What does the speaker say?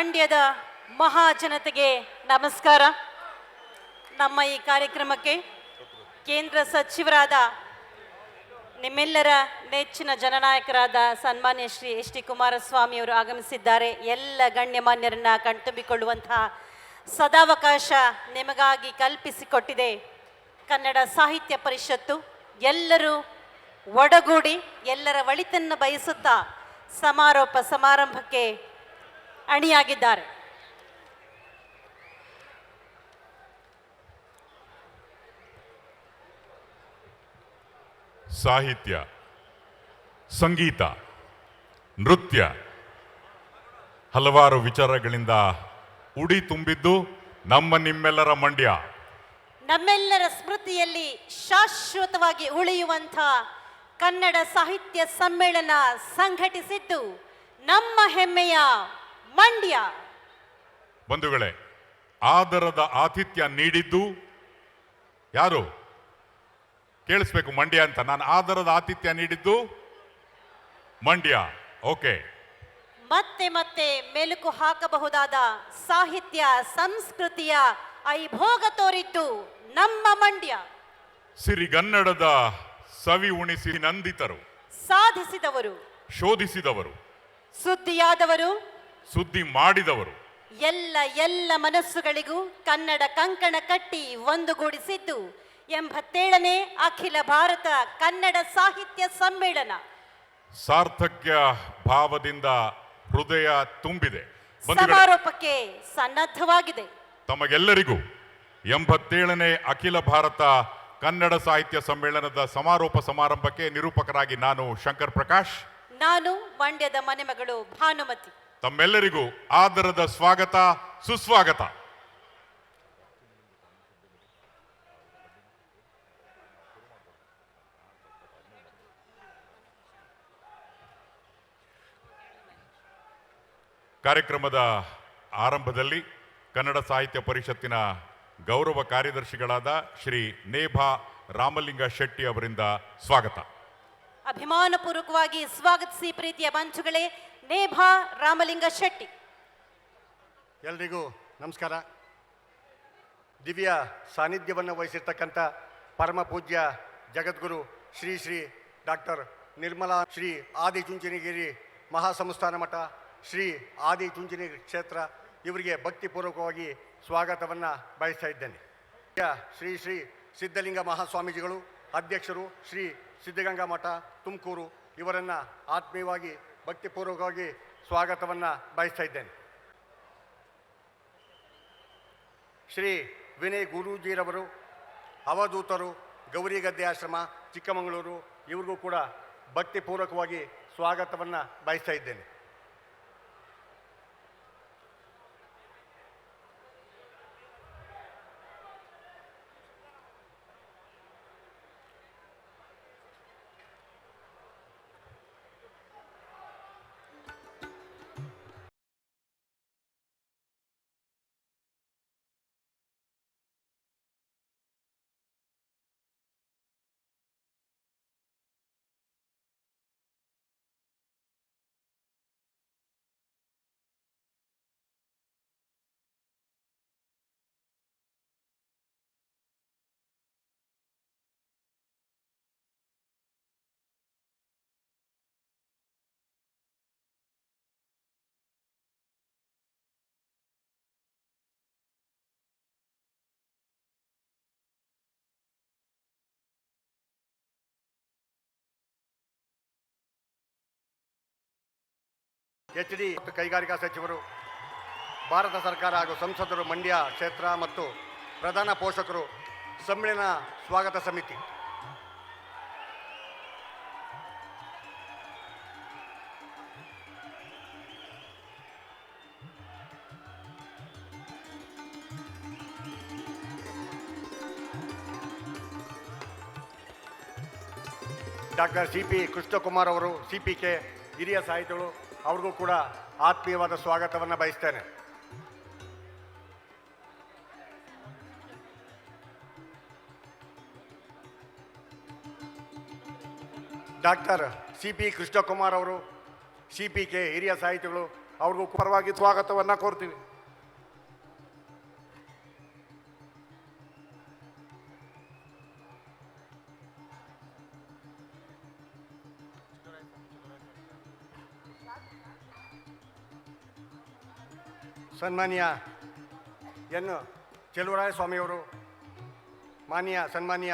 ಮಂಡ್ಯದ ಮಹಾಜನತೆಗೆ ನಮಸ್ಕಾರ. ನಮ್ಮ ಈ ಕಾರ್ಯಕ್ರಮಕ್ಕೆ ಕೇಂದ್ರ ಸಚಿವರಾದ ನಿಮ್ಮೆಲ್ಲರ ನೆಚ್ಚಿನ ಜನನಾಯಕರಾದ ಸನ್ಮಾನ್ಯ ಶ್ರೀ ಎಚ್ ಡಿ ಕುಮಾರಸ್ವಾಮಿ ಅವರು ಆಗಮಿಸಿದ್ದಾರೆ. ಎಲ್ಲ ಗಣ್ಯಮಾನ್ಯರನ್ನ ಕಣ್ತುಂಬಿಕೊಳ್ಳುವಂತಹ ಸದಾವಕಾಶ ನಿಮಗಾಗಿ ಕಲ್ಪಿಸಿಕೊಟ್ಟಿದೆ ಕನ್ನಡ ಸಾಹಿತ್ಯ ಪರಿಷತ್ತು. ಎಲ್ಲರೂ ಒಡಗೂಡಿ ಎಲ್ಲರ ಒಳಿತನ್ನು ಬಯಸುತ್ತಾ ಸಮಾರೋಪ ಸಮಾರಂಭಕ್ಕೆ ಅಣಿಯಾಗಿದ್ದಾರೆ. ಸಾಹಿತ್ಯ ಸಂಗೀತ ನೃತ್ಯ ಹಲವಾರು ವಿಚಾರಗಳಿಂದ ಉಡಿ ತುಂಬಿದ್ದು ನಮ್ಮ ನಿಮ್ಮೆಲ್ಲರ ಮಂಡ್ಯ. ನಮ್ಮೆಲ್ಲರ ಸ್ಮೃತಿಯಲ್ಲಿ ಶಾಶ್ವತವಾಗಿ ಉಳಿಯುವಂಥ ಕನ್ನಡ ಸಾಹಿತ್ಯ ಸಮ್ಮೇಳನ ಸಂಘಟಿಸಿದ್ದು ನಮ್ಮ ಹೆಮ್ಮೆಯ ಮಂಡ್ಯ. ಬಂಧುಗಳೇ ಆದರದ ಆತಿಥ್ಯ ನೀಡಿದ್ದು ಯಾರು? ಕೇಳಿಸ್ಬೇಕು ಮಂಡ್ಯ ಅಂತ. ನಾನು ಆದರದ ಆತಿಥ್ಯ ನೀಡಿದ್ದು ಮಂಡ್ಯ. ಓಕೆ. ಮತ್ತೆ ಮತ್ತೆ ಮೆಲುಕು ಹಾಕಬಹುದಾದ ಸಾಹಿತ್ಯ ಸಂಸ್ಕೃತಿಯ ಐಭೋಗ ತೋರಿದ್ದು ನಮ್ಮ ಮಂಡ್ಯ. ಸಿರಿಗನ್ನಡದ ಸವಿ ಉಣಿಸಿ ನಂದಿತರು. ಸಾಧಿಸಿದವರು. ಶೋಧಿಸಿದವರು. ಸುದ್ದಿಯಾದವರು. ಸುದ್ದಿ ಮಾಡಿದವರು. ಎಲ್ಲ ಎಲ್ಲ ಮನಸ್ಸುಗಳಿಗೂ ಕನ್ನಡ ಕಂಕಣ ಕಟ್ಟಿ ಒಂದುಗೂಡಿಸಿದ್ದು. ಎಂಬತ್ತೇಳನೇ ಅಖಿಲ ಭಾರತ ಕನ್ನಡ ಸಾಹಿತ್ಯ ಸಮ್ಮೇಳನ. ಸಾರ್ಥಕ್ಯ ಭಾವದಿಂದ ಹೃದಯ ತುಂಬಿದೆ. ಬಂಧುಗಳೇ ಸಮಾರೋಪಕ್ಕೆ ಸನ್ನದ್ಧವಾಗಿದೆ. ತಮಗೆಲ್ಲರಿಗೂ ಎಂಬತ್ತೇಳನೇ ಅಖಿಲ ಭಾರತ ಕನ್ನಡ ಸಾಹಿತ್ಯ ಸಮ್ಮೇಳನದ ಸಮಾರೋಪ ಸಮಾರಂಭಕ್ಕೆ ನಿರೂಪಕರಾಗಿ ನಾನು ಶಂಕರ್ ಪ್ರಕಾಶ್. ನಾನು ಮಂಡ್ಯದ ಮನೆಮಗಳು ಭಾನುಮತಿ. ತಮ್ಮೆಲ್ಲರಿಗೂ ಆದರದ ಸ್ವಾಗತ, ಸುಸ್ವಾಗತ. ಕಾರ್ಯಕ್ರಮದ ಆರಂಭದಲ್ಲಿ ಕನ್ನಡ ಸಾಹಿತ್ಯ ಪರಿಷತ್ತಿನ ಗೌರವ ಕಾರ್ಯದರ್ಶಿಗಳಾದ ಶ್ರೀ ನೇಭಾ ರಾಮಲಿಂಗ ಶೆಟ್ಟಿ ಅವರಿಂದ ಸ್ವಾಗತ. ಅಭಿಮಾನಪೂರ್ವಕವಾಗಿ ಸ್ವಾಗತಿಸಿ ಪ್ರೀತಿಯ ಬಂಧುಗಳೇ ನೇಭಾ ರಾಮಲಿಂಗ ಶೆಟ್ಟಿ. ಎಲ್ರಿಗೂ ನಮಸ್ಕಾರ. ದಿವ್ಯ ಸಾನ್ನಿಧ್ಯವನ್ನು ವಹಿಸಿರ್ತಕ್ಕಂಥ ಪರಮ ಪೂಜ್ಯ ಜಗದ್ಗುರು ಶ್ರೀ ಶ್ರೀ ಡಾಕ್ಟರ್ ನಿರ್ಮಲಾ ಶ್ರೀ ಆದಿ ಚುಂಚನಗಿರಿ ಮಹಾಸಂಸ್ಥಾನ ಮಠ, ಶ್ರೀ ಆದಿ ಚುಂಚನಗಿರಿ ಕ್ಷೇತ್ರ ಇವರಿಗೆ ಭಕ್ತಿಪೂರ್ವಕವಾಗಿ ಸ್ವಾಗತವನ್ನು ಬಯಸ್ತಾ ಇದ್ದೇನೆ. ಶ್ರೀ ಶ್ರೀ ಸಿದ್ಧಲಿಂಗ ಮಹಾಸ್ವಾಮೀಜಿಗಳು, ಅಧ್ಯಕ್ಷರು ಶ್ರೀ ಸಿದ್ಧಗಂಗಾ ಮಠ, ತುಮಕೂರು ಇವರನ್ನು ಆತ್ಮೀಯವಾಗಿ ಭಕ್ತಿಪೂರ್ವಕವಾಗಿ ಸ್ವಾಗತವನ್ನು ಬಯಸ್ತಾ ಇದ್ದೇನೆ. ಶ್ರೀ ವಿನಯ್ ಗುರೂಜಿರವರು, ಅವಧೂತರು ಗೌರಿಗದ್ದೆ ಆಶ್ರಮ, ಚಿಕ್ಕಮಗಳೂರು, ಇವ್ರಿಗೂ ಕೂಡ ಭಕ್ತಿಪೂರ್ವಕವಾಗಿ ಸ್ವಾಗತವನ್ನು ಬಯಸ್ತಾ ಇದ್ದೇನೆ. ಎಚ್ ಡಿ ಮತ್ತು ಕೈಗಾರಿಕಾ ಸಚಿವರು, ಭಾರತ ಸರ್ಕಾರ ಹಾಗೂ ಸಂಸದರು, ಮಂಡ್ಯ ಕ್ಷೇತ್ರ ಮತ್ತು ಪ್ರಧಾನ ಪೋಷಕರು ಸಮ್ಮೇಳನ ಸ್ವಾಗತ ಸಮಿತಿ. ಡಾಕ್ಟರ್ ಸಿ ಪಿ ಕೃಷ್ಣಕುಮಾರ್ ಅವರು, ಸಿ ಪಿ ಕೆ ಹಿರಿಯ ಸಾಹಿತಿಗಳು ಅವ್ರಿಗೂ ಕೂಡ ಆತ್ಮೀಯವಾದ ಸ್ವಾಗತವನ್ನು ಬಯಸ್ತೇನೆ. ಡಾಕ್ಟರ್ ಸಿ ಪಿ ಕೃಷ್ಣಕುಮಾರ್ ಅವರು ಸಿ ಪಿ ಕೆ ಹಿರಿಯ ಸಾಹಿತಿಗಳು, ಅವ್ರಿಗೂ ಪರವಾಗಿ ಸ್ವಾಗತವನ್ನು ಕೋರ್ತೀವಿ ಸನ್ಮಾನ್ಯ ಎನ್ ಚೆಲುವರಾಯ ಸ್ವಾಮಿಯವರು ಮಾನ್ಯ ಸನ್ಮಾನ್ಯ